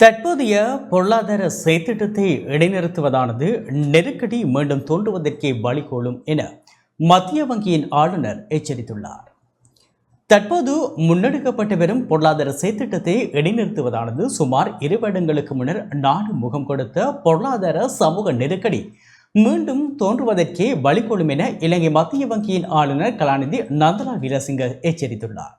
தற்போதைய பொருளாதார செயற்திட்டத்தை இடைநிறுத்துவதானது நெருக்கடி மீண்டும் தோன்றுவதற்கே வழிகோலும் என மத்திய வங்கியின் ஆளுநர் எச்சரித்துள்ளார். தற்போது முன்னெடுக்கப்பட்டு வரும் பொருளாதார செயற்திட்டத்தை இடைநிறுத்துவதானது சுமார் இரு வருடங்களுக்கு முன்னர் நாடு முகம் கொடுத்த பொருளாதார சமூக நெருக்கடி மீண்டும் தோன்றுவதற்கே வழிகோலும் என இலங்கை மத்திய வங்கியின் ஆளுநர் கலாநிதி நந்தலா வீரசிங்க எச்சரித்துள்ளார்.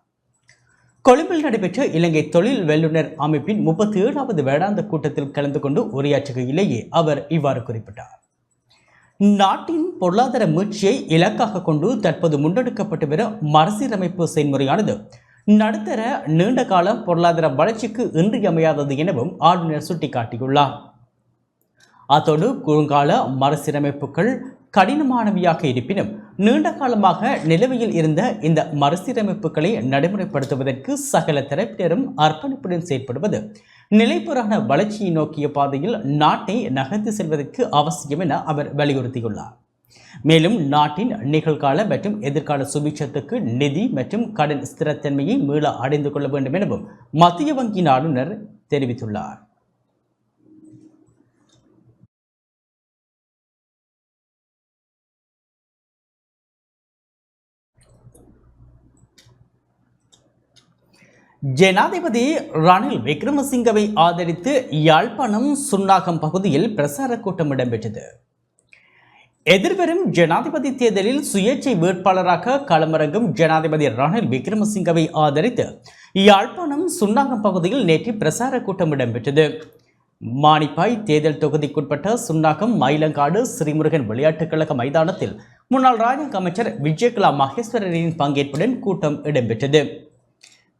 கொழும்பில் நடைபெற்ற இலங்கை தொழில் வல்லுநர் அமைப்பின் முப்பத்தி ஏழாவது வேடாந்த கூட்டத்தில் கலந்து கொண்டு உரையாற்றுகையிலேயே அவர் இவ்வாறு குறிப்பிட்டார். நாட்டின் பொருளாதார மீழ்ச்சியை இலக்காக கொண்டு தற்போது முன்னெடுக்கப்பட்டு வரும் மறுசீரமைப்பு செயல்முறையானது நடுத்தர நீண்ட கால பொருளாதார வளர்ச்சிக்கு இன்றியமையாதது எனவும் ஆளுநர் சுட்டிக்காட்டியுள்ளார். அத்தோடு குறுங்கால மறுசீரமைப்புகள் கடினமானவையாக இருப்பினும் நீண்ட காலமாக நிலுவையில் இருந்த இந்த மறுசீரமைப்புகளை நடைமுறைப்படுத்துவதற்கு சகல தரப்பினரும் அர்ப்பணிப்புடன் செயற்படுவது நிலைப்புறான வளர்ச்சியை நோக்கிய பாதையில் நாட்டை நகர்த்து செல்வதற்கு அவசியம் என அவர் வலியுறுத்தியுள்ளார். மேலும் நாட்டின் நிகழ்கால மற்றும் எதிர்கால சுபிட்சத்துக்கு நிதி மற்றும் கடன் ஸ்திரத்தன்மையை மீள அடைந்து கொள்ள வேண்டும் எனவும் மத்திய வங்கியின் ஆளுநர் தெரிவித்துள்ளார். ஜனாதிபதி ரணில் விக்ரமசிங்கவை ஆதரித்து யாழ்ப்பாணம் சுன்னாகம் பகுதியில் பிரசார கூட்டம் இடம்பெற்றது. எதிர்வரும் ஜனாதிபதி தேர்தலில் சுயேட்சை வேட்பாளராக களமிறங்கும் ஜனாதிபதி ரணில் விக்ரமசிங்கவை ஆதரித்து யாழ்ப்பாணம் சுன்னாகம் பகுதியில் நேற்று பிரசார கூட்டம் இடம்பெற்றது. மானிப்பாய் தேர்தல் தொகுதிக்குட்பட்ட சுன்னாகம் மயிலங்காடு ஸ்ரீமுருகன் விளையாட்டுக் கழக மைதானத்தில் முன்னாள் ராஜாங்க அமைச்சர் விஜயகலா மகேஸ்வரரின் பங்கேற்புடன் கூட்டம் இடம்பெற்றது.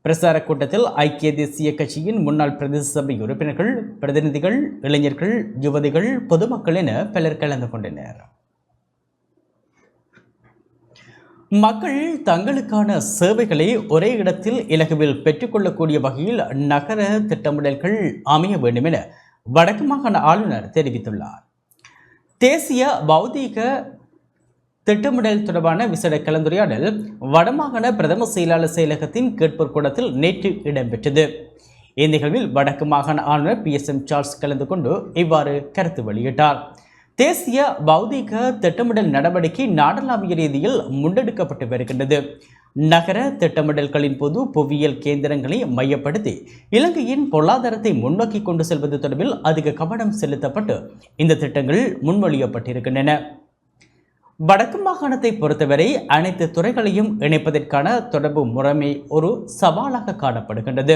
பிரசார கூட்டத்தில் ஐக்கிய தேசிய கட்சியின் முன்னாள் பிரதேச சபை உறுப்பினர்கள் பிரதிநிதிகள் இளைஞர்கள் யுவதிகள் பொதுமக்கள் என பலர் கலந்து கொண்டனர். மக்கள் தங்களுக்கான சேவைகளை ஒரே இடத்தில் இலகுவில் பெற்றுக்கொள்ளக்கூடிய வகையில் நகர திட்டமிடல்கள் அமைய வேண்டும் என வடக்கு மாகாண ஆளுநர் தெரிவித்துள்ளார். தேசிய பௌதீக திட்டமிடல் தொடர்பான விசேட கலந்துரையாடல் வடமாகாண பிரதம செயலாளர் செயலகத்தின் கேட்போர் கூடத்தில் நேற்று இடம்பெற்றது. இந்நிகழ்வில் வடக்கு மாகாண ஆளுநர் பி. எஸ். எம். சார்ல்ஸ் கலந்து கொண்டு இவ்வாறு கருத்து வெளியிட்டார். தேசிய பௌதீக திட்டமிடல் நடவடிக்கை நாடளாவிய ரீதியில் முன்னெடுக்கப்பட்டு வருகின்றது. நகர திட்டமிடல்களின் போது புவியியல் கேந்திரங்களை மையப்படுத்தி இலங்கையின் பொருளாதாரத்தை முன்னோக்கி கொண்டு செல்வது தொடர்பில் அதிக கவனம் செலுத்தப்பட்டு இந்த திட்டங்கள் முன்மொழியப்பட்டிருக்கின்றன. வடக்கு மாகாணத்தை பொறுத்தவரை அனைத்து துறைகளையும் இணைப்பதற்கான தொடர்பு முறைமை ஒரு சவாலாக காணப்படுகின்றது.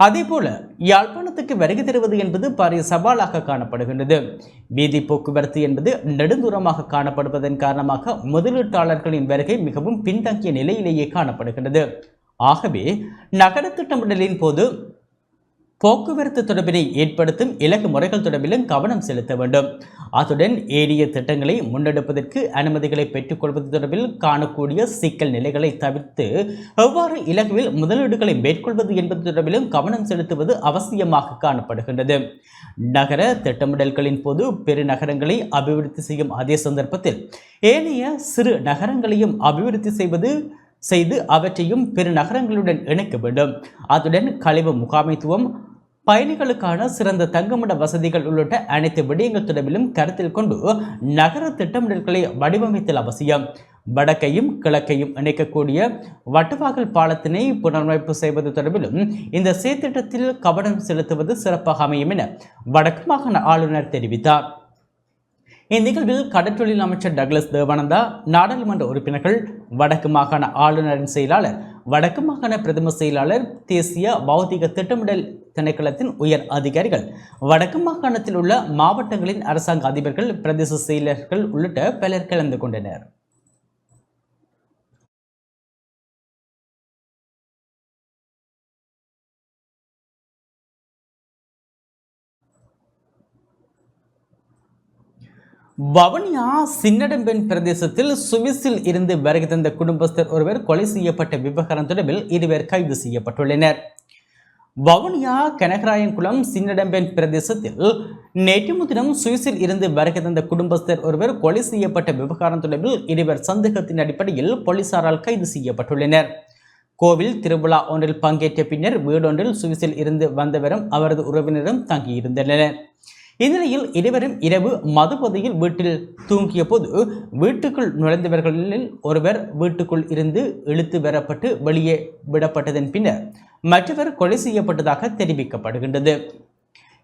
அதேபோல யாழ்ப்பாணத்துக்கு வருகை தருவது என்பது பாரிய சவாலாக காணப்படுகின்றது. வீதி போக்குவரத்து என்பது நெடுந்தூரமாக காணப்படுவதன் காரணமாக முதலீட்டாளர்களின் வருகை மிகவும் பின்தங்கிய நிலையிலேயே காணப்படுகின்றது. ஆகவே நகர திட்டமிடலின் போது போக்குவரத்து தொடர்பினை ஏற்படுத்தும் இலக்கு முறைகள் தொடர்பிலும் கவனம் செலுத்த வேண்டும். அத்துடன் ஏரிய திட்டங்களை முன்னெடுப்பதற்கு அனுமதிகளை பெற்றுக்கொள்வது தொடர்பில் காணக்கூடிய சிக்கல் நிலைகளை தவிர்த்து எவ்வாறு இலகுவில் முதலீடுகளை மேற்கொள்வது என்பது தொடர்பிலும் கவனம் செலுத்துவது அவசியமாக காணப்படுகின்றது. நகர திட்டமிடல்களின் போது பெருநகரங்களை அபிவிருத்தி செய்யும் அதே சந்தர்ப்பத்தில் ஏனைய சிறு நகரங்களையும் அபிவிருத்தி செய்வது செய்து அவற்றையும் பெருநகரங்களுடன் இணைக்க வேண்டும். அத்துடன் கழிவு முகாமைத்துவம் பயணிகளுக்கான சிறந்த தங்குமிட வசதிகள் உள்ளிட்ட அனைத்து விடயங்கள் தொடர்பிலும் கருத்தில் கொண்டு நகர திட்டமிடல்களை வடிவமைத்தல் அவசியம். வடக்கையும் கிழக்கையும் இணைக்கக்கூடிய வட்டவாகல் பாலத்தினை புனரமைப்பு செய்வது தொடர்பிலும் இந்த சீர்திட்டத்தில் கவனம் செலுத்துவது சிறப்பாக அமையும் என வடக்கு மாகாண ஆளுநர் தெரிவித்தார். இந்நிகழ்வில் கடற்றொழில் அமைச்சர் டக்ளஸ் தேவானந்தா நாடாளுமன்ற உறுப்பினர்கள் வடக்கு மாகாண ஆளுநரின் செயலாளர் வடக்கு மாகாண பிரதம செயலாளர் தேசிய பௌதிக திட்டமிடல் திணைக்களத்தின் உயர் அதிகாரிகள். வடக்கு மாகாணத்தில் உள்ள மாவட்டங்களின் அரசாங்க அதிபர்கள் பிரதேச செயலர்கள் உள்ளிட்ட பலர் கலந்து கொண்டனர். வவனியா சின்னடம்பெண் பிரதேசத்தில் சுவிஸில் இருந்து வருகை தந்த குடும்பஸ்தர் ஒருவர் கொலை செய்யப்பட்ட விவகாரம் தொடர்பில் இருவர் கைது செய்யப்பட்டுள்ளனர். வவுனியா கனகராயன்குளம் சின்னடம்பேன் பிரதேசத்தில் நேற்று முதினம் சுவிஸில் இருந்து வருகை தந்த குடும்பஸ்தர் ஒருவர் கொலை செய்யப்பட்ட விவகாரம் தொடர்பில் இருவர் சந்தேகத்தின் அடிப்படையில் போலீசாரால் கைது செய்யப்பட்டுள்ளனர். கோவில் திருவிழா ஒன்றில் பங்கேற்ற பின்னர் வீடொன்றில் சுவிஸில் இருந்து வந்தவரும் அவரது உறவினரும் தங்கியிருந்தனர். இந்நிலையில் இருவரும் இரவு மதுபதையில் வீட்டில் தூங்கிய போது வீட்டுக்குள் நுழைந்தவர்களில் ஒருவர் வீட்டுக்குள் இருந்து இழுத்து வரப்பட்டு வெளியே விடப்பட்டதன் பின்னர் மற்றவர் கொலை செய்யப்பட்டதாக தெரிவிக்கப்படுகின்றது.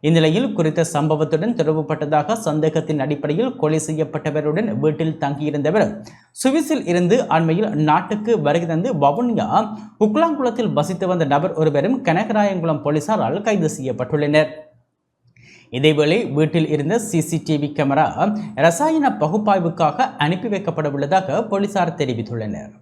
இந்நிலையில் குறித்த சம்பவத்துடன் தொடர்புபட்டதாக சந்தேகத்தின் அடிப்படையில் கொலை செய்யப்பட்டவருடன் வீட்டில் தங்கியிருந்தவர் சுவிஸில் இருந்து அண்மையில் நாட்டுக்கு வருகை தந்து வவுனியா உக்லாங்குளத்தில் வசித்து வந்த நபர் ஒருவரும் கனகராயங்குளம் போலீசாரால் கைது செய்யப்பட்டுள்ளனர். இதேவேளை வீட்டில் இருந்த சிசிடிவி கேமரா ரசாயன பகுப்பாய்வுக்காக அனுப்பி வைக்கப்பட உள்ளதாக போலீசார் தெரிவித்துள்ளனர்.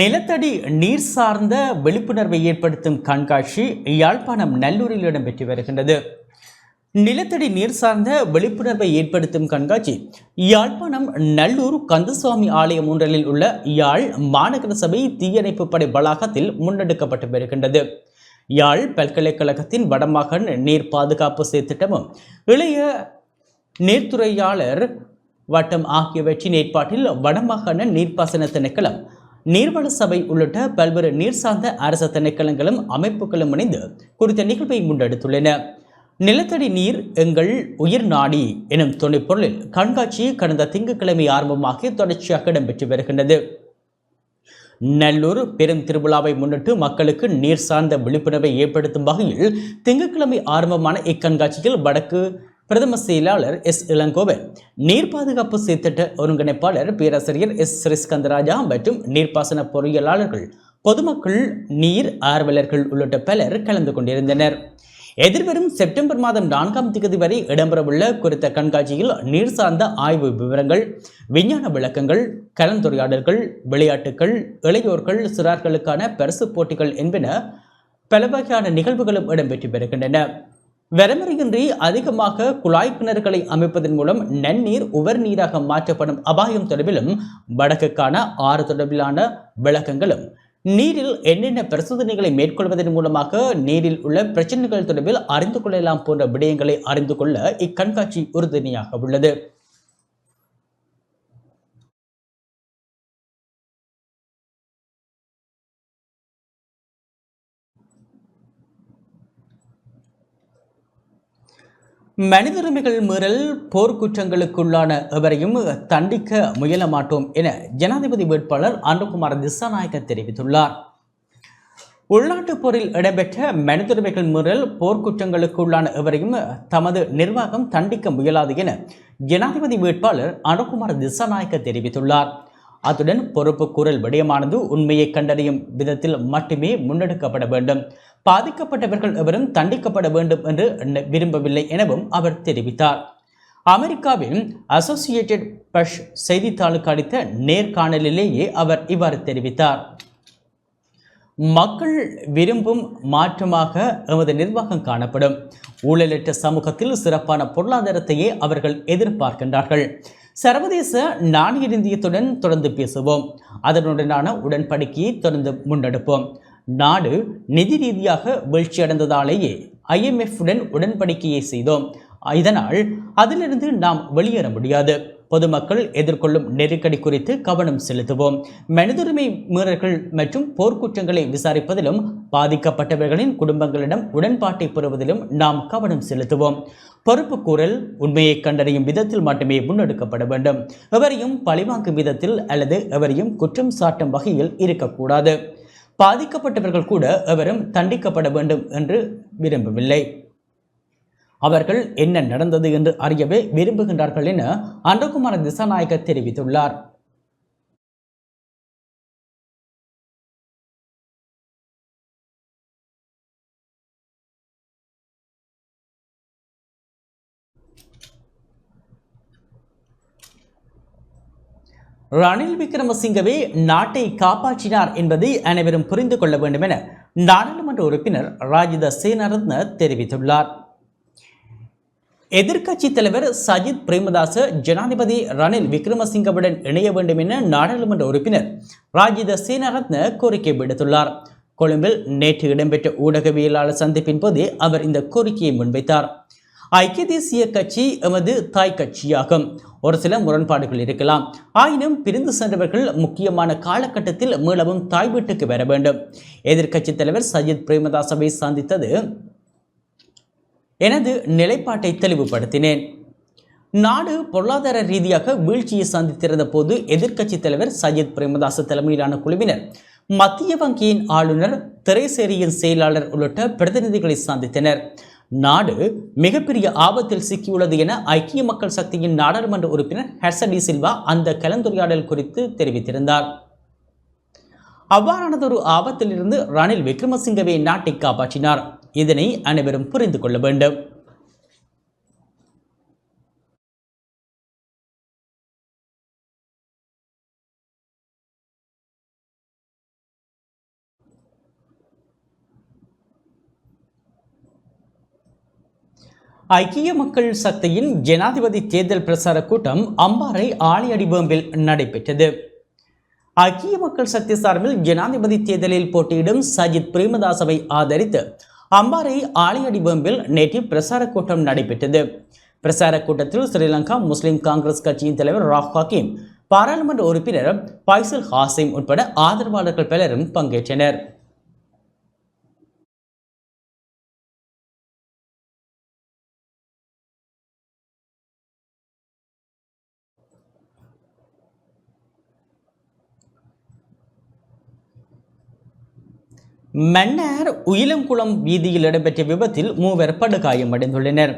நிலத்தடி நீர் சார்ந்த விழிப்புணர்வை ஏற்படுத்தும் கண்காட்சி யாழ்ப்பாணம் நல்லூரில் இடம்பெற்று வருகின்றது. நிலத்தடி நீர் சார்ந்த விழிப்புணர்வை ஏற்படுத்தும் கண்காட்சி. யாழ்ப்பாணம் நல்லூர் கந்தசுவாமி ஆலயம் ஒன்றலில் உள்ள யாழ் மாநகர சபை தீயணைப்பு படை வளாகத்தில் முன்னெடுக்கப்பட்டு வருகின்றது. யாழ் பல்கலைக்கழகத்தின் வடமகன் நீர் பாதுகாப்பு செயற்திட்டமும் இளைய நீர்த்துறையாளர் வட்டம் ஆகியவற்றின் ஏற்பாட்டில் வடமாகாண நீர்ப்பாசன திணைக்களம் நீர்வள சபை உள்ளிட்ட பல்வேறு நீர் சார்ந்த அரசு திணைக்களங்களும் அமைப்புகளும் இணைந்து குறித்த நிகழ்வை முன்னெடுத்துள்ளன. நிலத்தடி நீர் எங்கள் உயிர் நாடி எனும் துணைப்பொருளில் கண்காட்சி கடந்த திங்கட்கிழமை ஆரம்பமாகி தொடர்ச்சியாக இடம்பெற்று வருகின்றது. நல்லூர் பெரும் திருவிழாவை முன்னிட்டு மக்களுக்கு நீர் சார்ந்த விழிப்புணர்வை ஏற்படுத்தும் வகையில் திங்கட்கிழமை ஆரம்பமான இக்கண்காட்சியில் வடக்கு பிரதம செயலாளர் எஸ். இளங்கோவன் நீர் பாதுகாப்பு சீர்திட்ட ஒருங்கிணைப்பாளர் பேராசிரியர் எஸ். ஸ்ரீஸ்கந்தராஜா மற்றும் நீர்ப்பாசன பொறியியலாளர்கள் பொதுமக்கள் நீர் ஆர்வலர்கள் உள்ளிட்ட பலர் கலந்து கொண்டிருந்தனர். எதிர்வரும் செப்டம்பர் மாதம் நான்காம் தேதி வரை இடம்பெறவுள்ள குறித்த கண்காட்சியில் நீர் சார்ந்த ஆய்வு விவரங்கள் விஞ்ஞான விளக்கங்கள் கலந்துரையாடல்கள் விளையாட்டுகள் இளையோர்கள் சிறார்களுக்கான பரிசு போட்டிகள் என்பன பல வகையான நிகழ்வுகளும் இடம்பெற்று வருகின்றன. வரமுறையின்றி அதிகமாக குழாய் கிணறுகளை அமைப்பதன் மூலம் நன்னீர் உவர் நீராக மாற்றப்படும் அபாயம் தொடர்பிலும் வடக்குக்கான ஆறு தொடர்பிலான விளக்கங்களும் நீரில் என்னென்ன பரிசோதனைகளை மேற்கொள்வதன் மூலமாக நீரில் உள்ள பிரச்சனைகள் தொடர்பில் அறிந்து கொள்ளலாம் போன்ற விடயங்களை அறிந்து கொள்ள இக்கண்காட்சி உறுதுணையாக உள்ளது. மனித உரிமைகள் மீறல் போர்க்குற்றங்களுக்குள்ளான எவரையும் தண்டிக்க முயல மாட்டோம் என ஜனாதிபதி வேட்பாளர் அன்புகுமார் திசாநாயக்க தெரிவித்துள்ளார். உள்நாட்டுப் போரில் இடம்பெற்ற மனித உரிமைகள் மீறல் போர்க்குற்றங்களுக்குள்ளான எவரையும் தமது நிர்வாகம் தண்டிக்க முயலாது என ஜனாதிபதி வேட்பாளர் அனுகுமார் திசாநாயக்க தெரிவித்துள்ளார். அத்துடன் பொறுப்பு கூறல் விடயமானது உண்மையை கண்டறியும் விதத்தில் மட்டுமே முன்னெடுக்கப்பட வேண்டும். பாதிக்கப்பட்டவர்கள் எவரும் தண்டிக்கப்பட வேண்டும் என்று விரும்பவில்லை எனவும் அவர் தெரிவித்தார். அமெரிக்காவின் அசோசியேட்டட் பிரஸ் செய்தித்தாளுக்கு அளித்த நேர்காணலிலேயே அவர் இவ்வாறு தெரிவித்தார். மக்கள் விரும்பும் மாற்றமாக எமது நிர்வாகம் காணப்படும். ஊழலற்ற சமூகத்தில் சிறப்பான பொருளாதாரத்தையே அவர்கள் எதிர்பார்க்கின்றார்கள். சர்வதேச நாணய நிதியத்துடன் தொடர்ந்து பேசுவோம். அதனுடனான உடன்படிக்கையை தொடர்ந்து முன்னெடுப்போம். நாடு நிதி ரீதியாக வீழ்ச்சியடைந்ததாலேயே ஐஎம்எஃப்புடன் உடன் உடன்படிக்கையை செய்தோம். இதனால் அதிலிருந்து நாம் வெளியேற முடியாது. பொதுமக்கள் எதிர்கொள்ளும் நெருக்கடி குறித்து கவனம் செலுத்துவோம். மனிதுரிமை மீறல்கள் மற்றும் போர்க்குற்றங்களை விசாரிப்பதிலும் பாதிக்கப்பட்டவர்களின் குடும்பங்களிடம் உடன்பாட்டை பெறுவதிலும் நாம் கவனம் செலுத்துவோம். பொறுப்பு கூறல் உண்மையை கண்டறியும் விதத்தில் மட்டுமே முன்னெடுக்கப்பட வேண்டும். எவரையும் பழிவாங்கும் விதத்தில் அல்லது எவரையும் குற்றம் சாட்டும் வகையில் இருக்கக்கூடாது. பாதிக்கப்பட்டவர்கள் கூட எவரும் தண்டிக்கப்பட வேண்டும் என்று விரும்பவில்லை. அவர்கள் என்ன நடந்தது என்று அறியவே விரும்புகின்றார்கள் என அன்றகுமார திசாநாயக்க தெரிவித்துள்ளார். ரணில் விக்ரமசிங்கவே நாட்டை காப்பாற்றினார் என்பதை அனைவரும் புரிந்து கொள்ள வேண்டும் என நாடாளுமன்ற உறுப்பினர் ராஜித சேனரத்ன தெரிவித்துள்ளார். எதிர்க்கட்சி தலைவர் சஜித் பிரேமதாச ஜனாதிபதி ரணில் விக்ரமசிங்கவுடன் இணைய வேண்டும் என நாடாளுமன்ற உறுப்பினர் ராஜித சேனரத்ன கோரிக்கை விடுத்துள்ளார். கொழும்பில் நேற்று இடம்பெற்ற ஊடகவியலாளர் சந்திப்பின் போது அவர் இந்த கோரிக்கையை முன்வைத்தார். ஐக்கிய தேசிய கட்சி எமது தாய் கட்சியாகும். ஒரு சில முரண்பாடுகள் இருக்கலாம். ஆயினும் பிரிந்து சென்றவர்கள் முக்கியமான காலகட்டத்தில் மீளவும் தாய் வீட்டுக்கு வர வேண்டும். எதிர்க்கட்சி தலைவர் சஜித் பிரேமதாசவை சந்தித்தது எனது நிலைப்பாட்டை தெளிவுபடுத்தினேன். நாடு பொருளாதார ரீதியாக வீழ்ச்சியை சந்தித்திருந்த போது எதிர்க்கட்சி தலைவர் சஜித் பிரேமதாச தலைமையிலான குழுவினர் மத்திய வங்கியின் ஆளுநர் திரைசேரியின் செயலாளர் உள்ளிட்ட பிரதிநிதிகளை சந்தித்தனர். நாடு மிகப்பெரிய ஆபத்தில் சிக்கியுள்ளது என ஐக்கிய மக்கள் சக்தியின் நாடாளுமன்ற உறுப்பினர் ஹெர்சடி சில்வா அந்த கலந்துரையாடல் குறித்து தெரிவித்திருந்தார். அவ்வாறானதொரு ஆபத்திலிருந்து ரணில் விக்ரமசிங்கவே நாட்டை காப்பாற்றினார். இதனை அனைவரும் புரிந்து கொள்ள வேண்டும். ஐக்கிய மக்கள் சக்தியின் ஜனாதிபதி தேர்தல் பிரசார கூட்டம் அம்பாறை ஆலையடிவேம்பில் நடைபெற்றது. ஐக்கிய மக்கள் சக்தி சார்பில் ஜனாதிபதி தேர்தலில் போட்டியிடும் சஜித் பிரேமதாசவை ஆதரித்து அம்பாறை ஆலையடிவேம்பில் நேற்று பிரசார கூட்டம் நடைபெற்றது. பிரசார கூட்டத்தில் ஸ்ரீலங்கா முஸ்லிம் காங்கிரஸ் கட்சியின் தலைவர் ராஃப் ஹக்கீம் பாராளுமன்ற உறுப்பினர் பைசல் ஹாசிம் உட்பட ஆதரவாளர்கள் பலரும் பங்கேற்றனர். மன்னார் உயிலங்குளம் வீதியில் இடம்பெற்ற விபத்தில் மூவர் படுகாயமடைந்துள்ளனர்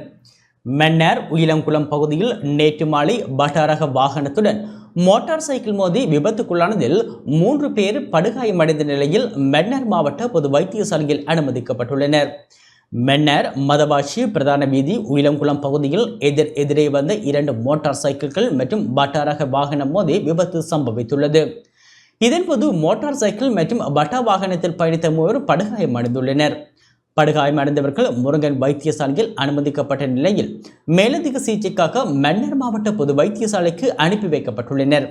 மன்னார் உயிலங்குளம் பகுதியில் நேற்று மாலை பட்டாரக வாகனத்துடன் மோட்டார் சைக்கிள் மோதி விபத்துக்குள்ளானதில் மூன்று பேர் படுகாயமடைந்த நிலையில் மன்னர் மாவட்ட பொது வைத்தியசாலையில் அனுமதிக்கப்பட்டுள்ளனர். மன்னர் மதவாட்சி பிரதான வீதி உயிலங்குளம் பகுதியில் எதிர் எதிரே வந்த இரண்டு மோட்டார் சைக்கிள்கள் மற்றும் பட்டாரக வாகனம் மோதி விபத்து சம்பவித்துள்ளது. இதன்போது மோட்டார் சைக்கிள் மற்றும் பட்டா வாகனத்தில் பயணித்த மூவர் படுகாயமடைந்துள்ளனர் படுகாயமடைந்தவர்கள் முருகன் வைத்தியசாலையில் அனுமதிக்கப்பட்ட நிலையில் மேலதிக சிகிச்சைக்காக மன்னர் மாவட்ட பொது வைத்தியசாலைக்கு அனுப்பி வைக்கப்பட்டுள்ளனர்.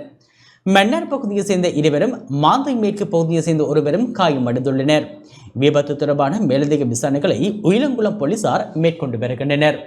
மன்னர் பகுதியை சேர்ந்த இருவரும் மாந்தை மேற்கு பகுதியை சேர்ந்த ஒருவரும் காயமடைந்துள்ளனர் விபத்து தொடர்பான மேலதிக விசாரணைகளை உயிலங்குளம் போலீசார் மேற்கொண்டு வருகின்றனர்.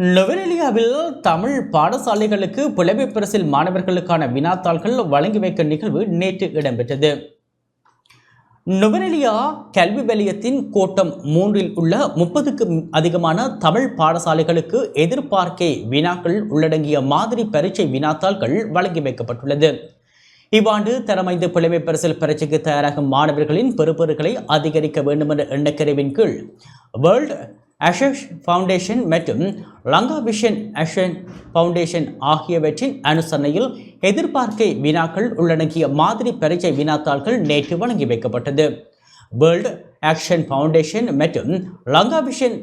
நுவரெலியாவில் தமிழ் பாடசாலைகளுக்கு புலமை பரிசில் மாணவர்களுக்கான வினாத்தாள்கள் வழங்கி வைக்க நிகழ்வு நேற்று இடம்பெற்றது. நுவரெலியா கல்வி வலயத்தின் கோட்டம் மூன்றில் உள்ள முப்பதுக்கும் அதிகமான தமிழ் பாடசாலைகளுக்கு எதிர்பார்க்கை வினாக்கள் உள்ளடங்கிய மாதிரி பரீட்சை வினாத்தாள்கள் வழங்கி வைக்கப்பட்டுள்ளது. இவ்வாண்டு தரமைந்து புலமை பரிசில் பரீட்சைக்கு தயாராகும் மாணவர்களின் பெறுபொருட்களை அதிகரிக்க வேண்டுமென்ற எண்ணக்கருவின் கீழ் வேர்ல்ட் அஷஷ் ஃபவுண்டேஷன் மற்றும் லங்கா விஷன் அஷன் ஃபவுண்டேஷன் ஆகியவற்றின் அனுசரணையில் எதிர்பார்க்கை வினாக்கள் உள்ளடங்கிய மாதிரி பரீட்சை வினாத்தாள்கள் நேற்று வழங்கி வைக்கப்பட்டது. வேர்ல்டு ஆக்ஷன் ஃபவுண்டேஷன் மற்றும் லங்கா விஷன்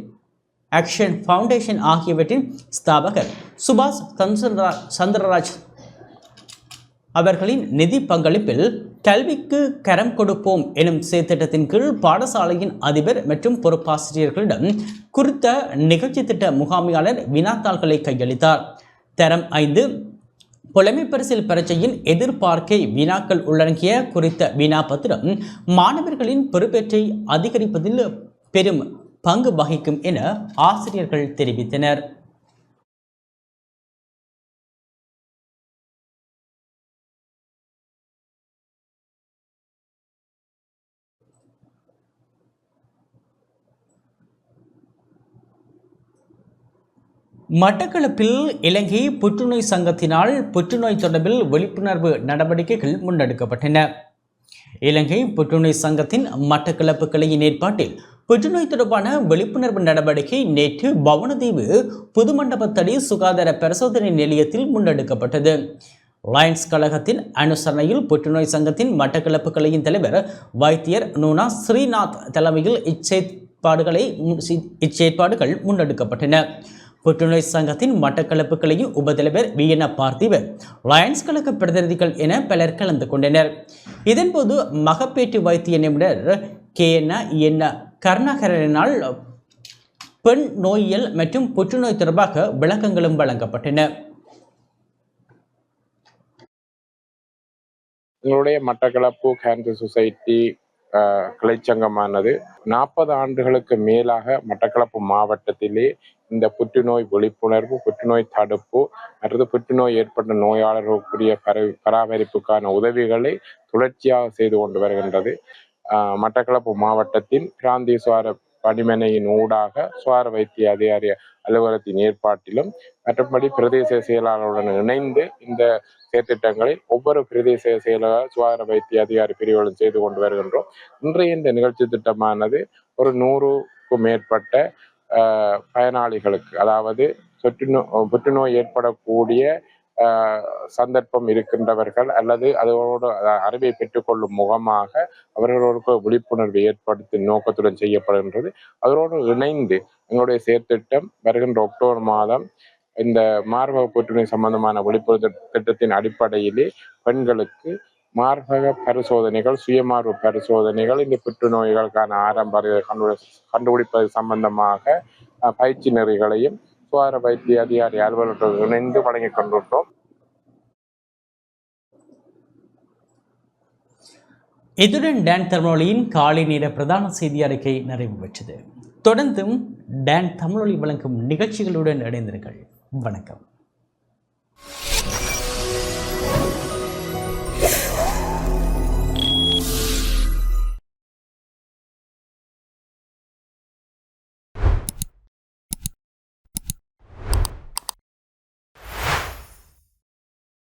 ஆக்ஷன் ஃபவுண்டேஷன் ஆகியவற்றின் ஸ்தாபகர் சுபாஷ் சந்திரராஜ் சந்திரராஜ் அவர்களின் நிதி பங்களிப்பில் கல்விக்கு கரம் கொடுப்போம் எனும் செயற்திட்டத்தின் கீழ் பாடசாலையின் அதிபர் மற்றும் பொறுப்பாசிரியர்களிடம் குறித்த நிகழ்ச்சி திட்ட முகாமையாளர் வினாத்தாள்களை கையளித்தார். தரம் ஐந்து புலமை பரிசில் பரீட்சையின் எதிர்பார்க்கை வினாக்கள் உள்ளடங்கிய குறித்த வினா பத்திரம் மாணவர்களின் பொறுப்பேற்றை அதிகரிப்பதில் பெரும் பங்கு வகிக்கும் என ஆசிரியர்கள் தெரிவித்தனர். மட்டக்களப்பில் இலங்கை புற்றுநோய் சங்கத்தினால் புற்றுநோய் தொடர்பில் விழிப்புணர்வு நடவடிக்கைகள் முன்னெடுக்கப்பட்டன. இலங்கை புற்றுநோய் சங்கத்தின் மட்டக்களப்பு கிளையின் ஏற்பாட்டில் புற்றுநோய் தொடர்பான விழிப்புணர்வு நடவடிக்கை நேற்று பவனதீவு புதுமண்டபத்தடி சுகாதார பரிசோதனை நிலையத்தில் முன்னெடுக்கப்பட்டது. லயன்ஸ் கழகத்தின் அனுசரணையில் புற்றுநோய் சங்கத்தின் மட்டக்களப்பு கிளையின் தலைவர் வைத்தியர் நூனா ஸ்ரீநாத் தலைமையில் இச்செயற்பாடுகளை இச்செயற்பாடுகள் முன்னெடுக்கப்பட்டன. புற்றுநோய் சங்கத்தின் மட்டக்களப்பு கிளையின் உபதலைவர் வி. என். பார்த்திபர் லயன்ஸ் கழக பிரதிநிதிகள் என பலர் கலந்து கொண்டனர். இதன்போது மகப்பேட்டு வைத்திய நிபுணர் கே. என் என். கருணாகரனால் பெண் நோயியல் மற்றும் புற்றுநோய் தொடர்பாக விளக்கங்களும் வழங்கப்பட்டன. எங்களுடைய மட்டக்களப்பு கேன்சர் சொசைட்டி கிளைச்சங்கமானது. நாற்பது ஆண்டுகளுக்கு மேலாக மட்டக்களப்பு மாவட்டத்திலே இந்த புற்றுநோய் விழிப்புணர்வு புற்றுநோய் தடுப்பு அல்லது புற்றுநோய் ஏற்பட்ட நோயாளர்களுக்குரிய பராமரிப்புக்கான உதவிகளை தொடர்ச்சியாக செய்து கொண்டு வருகின்றது. மட்டக்களப்பு மாவட்டத்தின் பிராந்தீஸ்வர பணிமனையின் ஊடாக சுவார வைத்திய அதிகாரி அலுவலகத்தின் ஏற்பாட்டிலும் மற்றபடி பிரதேச செயலாளருடன் இணைந்து இந்த செயற்திட்டங்களை ஒவ்வொரு பிரதேச செயலாளர் சுகாதார வைத்திய அதிகாரி பிரிவுகளும் செய்து கொண்டு வருகின்றோம். இன்றைய இந்த நிகழ்ச்சி திட்டமானது ஒரு நூறுக்கும் மேற்பட்ட ஆஹ், பயனாளிகளுக்கு அதாவது தொற்றுநோய் புற்றுநோய் ஏற்படக்கூடிய சந்தர்ப்பம் இருக்கின்றவர்கள் அல்லது அதோடு அறிவை பெற்றுக்கொள்ளும் முகமாக அவர்களுக்கு விழிப்புணர்வு ஏற்படுத்தும் நோக்கத்துடன் செய்யப்படுகின்றது. அதோடு இணைந்து எங்களுடைய செயற்திட்டம் வருகின்ற அக்டோபர் மாதம் இந்த மார்பக புற்றுநோய் சம்பந்தமான விழிப்புணர்வு திட்டத்தின் அடிப்படையிலே பெண்களுக்கு மார்பக பரிசோதனைகள் சுயமார்பு பரிசோதனைகள் இந்த புற்றுநோய்களுக்கான ஆரம்ப கண்டு கண்டுபிடிப்பது சம்பந்தமாக பயிற்சி நெறிகளையும் சுகாதார வைத்திய அதிகாரி அலுவலர்கள் இணைந்து வழங்கிக் கொண்டிருக்கிறோம். இத்துடன் டேன் தமிழொலியின் காலை நேர பிரதான செய்தி அறிக்கை நிறைவு பெற்றது. தொடர்ந்தும் டேன் தமிழொலி வழங்கும் நிகழ்ச்சிகளுடன் இணைந்திருங்கள். வணக்கம்.